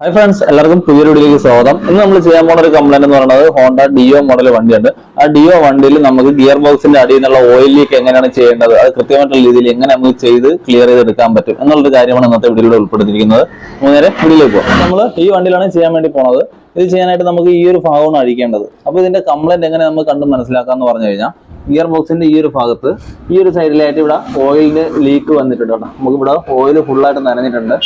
Hi friends എല്ലാവർക്കും പുതിയ വീഡിയോയിലേക്ക് സ്വാഗതം. ഇന്ന് നമ്മൾ ചെയ്യാൻ പോകുന്ന ഒരു കംപ്ലൈന്റ് എന്ന് പറയുന്നത് ഹോണ്ട ഡിയോ മോഡൽ വണ്ടിയുണ്ട്. ആ ഡിയോ വണ്ടിയിൽ നമുക്ക് ഗിയർ ബോക്സിന്റെ അടിയിൽ നിന്നുള്ള ഓയിൽ ലീക്ക് എങ്ങനെയാണ് ചെയ്യേണ്ടത്? അത് കൃത്യമായിട്ടുള്ള രീതിയിൽ എങ്ങനെ നമുക്ക് ചെയ്ത് ക്ലിയർ ചെയ്തെടുക്കാൻ പറ്റും എന്നുള്ളൊരു കാര്യമാണ് ഇന്നത്തെ വീഡിയോയിൽ ഉൾപ്പെടുത്തിയിരിക്കുന്നത്. നേരെ വീഡിയോയിലേക്ക് പോകാം നമ്മൾ ഈ വണ്ടിയിലാണ് ചെയ്യാൻ വേണ്ടി പോണത്. ഇത് ചെയ്യാനായിട്ട് നമുക്ക് ഈ ഒരു ഭാഗമാണ് അഴിക്കേണ്ടത്. അപ്പോൾ ഇതിന്റെ കംപ്ലൈന്റ് എങ്ങനെ നമുക്ക് കണ്ട് മനസ്സിലാക്കാന്ന് പറഞ്ഞു കഴിഞ്ഞാൽ ഗിയർ ബോക്സിന്റെ ഈ ഒരു ഭാഗത്ത് ഈ ഒരു സൈഡിലായിട്ട് ഇവിടെ ഓയിലിന്റെ ലീക്ക് വന്നിട്ടുണ്ട് കേട്ടോ. നമുക്ക് ഇവിടെ ഓയിൽ ഫുള്ളായിട്ട് നനഞ്ഞിട്ടുണ്ട്.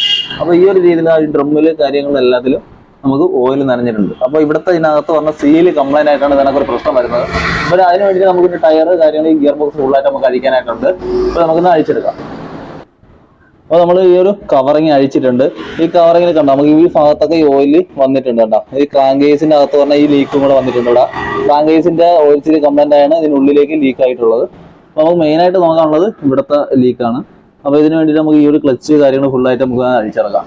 അപ്പോൾ ഈ ഒരു രീതിയിൽ ആ ഡ്രമ്മിൽ കാര്യങ്ങളും എല്ലാത്തിലും നമുക്ക് ഓയിൽ നനഞ്ഞിട്ടുണ്ട്. അപ്പോൾ ഇവിടുത്തെ ഇതിനകത്ത് വന്ന സീൽ കംപ്ലൈന്റ് ആയിട്ടാണ് ഇതിനൊക്കെ ഒരു പ്രശ്നം വരുന്നത്. അപ്പോൾ അതിനുവേണ്ടി നമുക്ക് ടയർ കാര്യങ്ങൾ ഗിയർ ബോക്സ് ഫുള്ളായിട്ട് നമുക്ക് അഴിക്കാനായിട്ടുണ്ട്. അപ്പോൾ നമുക്കിന്ന് അഴിച്ചെടുക്കാം. അപ്പോൾ നമ്മൾ ഈ ഒരു കവറിങ് അഴിച്ചിട്ടുണ്ട്. ഈ കവറിങ്ങിൽ കണ്ടോ നമുക്ക് ഈ ഭാഗത്തൊക്കെ ഈ ഓയിൽ വന്നിട്ടുണ്ട് കേട്ടോ ഈ ക്രാങ്കേസിന്റെ അകത്ത് പറഞ്ഞാൽ ഈ ലീക്കും കൂടെ വന്നിട്ടുണ്ട് ഇവിടെ. ക്രാങ്കേസിന്റെ ഓയിൽ ചിരി കംപ്ലൈന്റ് ആണ് ഇതിനുള്ളിലേക്ക് ലീക്ക് ആയിട്ടുള്ളത്. നമുക്ക് മെയിൻ ആയിട്ട് നോക്കാനുള്ളത് ഇവിടുത്തെ ലീക്കാണ് അപ്പോൾ ഇതിന് വേണ്ടിയിട്ട് നമുക്ക് ഈ ഒരു ക്ലച്ച് കാര്യങ്ങൾ ഫുള്ളായിട്ട് നമുക്ക് അഴിച്ചിറക്കാം.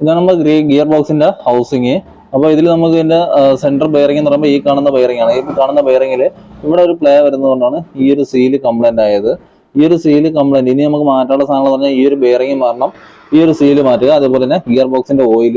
ഇതാണ് നമ്മുടെ ഗ്രീ ഗിയർ ബോക്സിന്റെ ഹൗസിങ്. അപ്പോൾ ഇതിൽ നമുക്ക് ഇതിന്റെ സെന്റർ ബെയറിംഗ് എന്ന് പറയുമ്പോൾ ഈ കാണുന്ന ബെയറിംഗ് ആണ്. ഈ കാണുന്ന ബെയറിംഗിൽ ഇവിടെ ഒരു പ്ലേ വരുന്നതുകൊണ്ടാണ് ഈ ഒരു സീൽ കംപ്ലൈന്റ് ആയത്. ഈ ഒരു സീൽ കംപ്ലൈന്റ് ഇനി നമുക്ക് മാറ്റാനുള്ള സാധനം പറഞ്ഞാൽ ഈ ഒരു ബെയറിംഗ് മാറണം. ഈ ഒരു സീൽ മാറ്റുക. അതേപോലെ തന്നെ ഗിയർ ബോക്സിന്റെ ഓയിൽ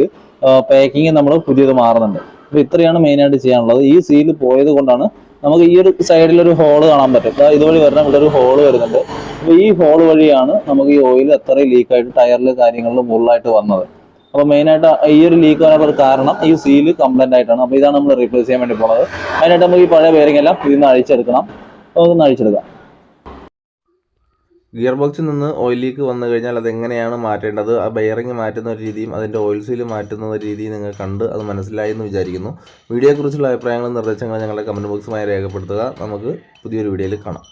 പാക്കിങ് നമ്മൾ പുതിയത് മാറുന്നുണ്ട്. അപ്പോൾ ഇത്രയാണ് മെയിൻ ആയിട്ട് ചെയ്യാനുള്ളത്. ഈ സീൽ പോയത് കൊണ്ടാണ് നമുക്ക് ഈ ഒരു സൈഡിൽ ഒരു ഹോൾ കാണാൻ പറ്റും. ഇതുവഴി വരുന്ന ഇവിടെ ഒരു ഹോൾ വരുന്നുണ്ട്. അപ്പോൾ ഈ ഹോൾ വഴിയാണ് നമുക്ക് ഈ ഓയിൽ അത്രയും ലീക്കായിട്ട് ടയറിൽ കാര്യങ്ങളിൽ മുകളിലായിട്ട് വന്നത്. അപ്പോൾ മെയിനായിട്ട് ഈ ഒരു ലീക്ക് വരാനുള്ള ഒരു കാരണം ഈ സീൽ കംപ്ലൈന്റ് ആയിട്ടാണ്. അപ്പോൾ ഇതാണ് നമ്മൾ റീപ്ലേസ് ചെയ്യാൻ വേണ്ടി പോണത്. അതിനായിട്ട് നമുക്ക് ഈ പഴയ ബെയറിംഗ് എല്ലാം ഇതിൽ നിന്ന് അഴിച്ചെടുക്കണം. അതൊന്ന് അഴിച്ചെടുക്കാം. ഗിയർ ബോക്സിൽ നിന്ന് ഓയിൽ ലീക്ക് വന്നു കഴിഞ്ഞാൽ അത് എങ്ങനെയാണ് മാറ്റേണ്ടത്? ആ ബെയറിംഗ് മാറ്റുന്ന ഒരു രീതിയും അതിന്റെ ഓയിൽ സീൽ മാറ്റുന്ന ഒരു രീതിയും നിങ്ങൾ കണ്ട് അത് മനസ്സിലായി എന്ന് വിചാരിക്കുന്നു. വീഡിയോയെക്കുറിച്ചുള്ള അഭിപ്രായങ്ങളും നിർദ്ദേശങ്ങളും ഞങ്ങളുടെ കമന്റ് ബോക്സുമായി രേഖപ്പെടുത്തുക. നമുക്ക് പുതിയൊരു വീഡിയോയിൽ കാണാം.